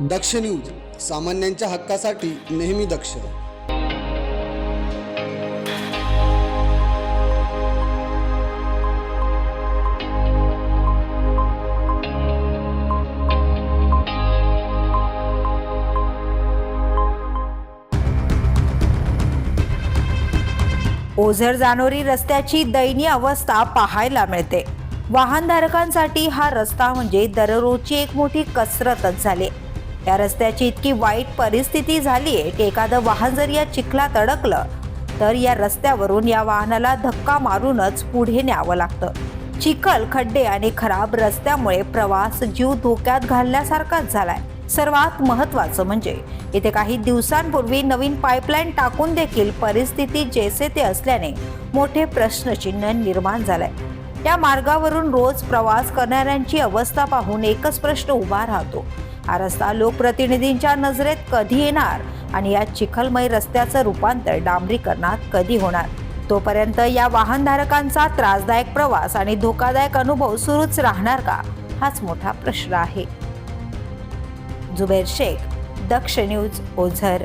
दक्ष news सामान्यांच्या हक्कासाठी नेहमी दक्ष. ओझर जानोरी रस्त्याची दयनीय अवस्था पाहायला मिळते. वाहनधारकांसाठी हा रस्ता म्हणजे दररोजची एक मोठी कसरतच झाली. या रस्त्याची इतकी वाईट परिस्थिती झाली आहे की एखादं वाहन जर या चिखलात अडकलं तर या रस्त्यावरून या वाहनाला धक्का मारूनच पुढे न्यावं लागतं. चिखल खड्डे आणि खराब रस्त्यामुळे प्रवास जीव धोक्यात घालण्यासारखाच झालाय. सर्वात महत्त्वाचं म्हणजे इथे काही दिवसांपूर्वी नवीन पाईपलाईन टाकून देखील परिस्थिती जैसे ते असल्याने मोठे प्रश्नचिन्ह निर्माण झालंय. त्या मार्गावरून रोज प्रवास करणाऱ्यांची अवस्था पाहून एकच प्रश्न उभा राहतो. हा रस्ता लोकप्रतिनिधींच्या नजरेत कधी येणार आणि या चिखलमय रस्त्याचं रूपांतर डांबरीकरणात कधी होणार? तोपर्यंत या वाहनधारकांचा त्रासदायक प्रवास आणि धोकादायक अनुभव सुरूच राहणार का? हाच मोठा प्रश्न आहे. जुबेर शेख दक्ष न्यूज ओझर.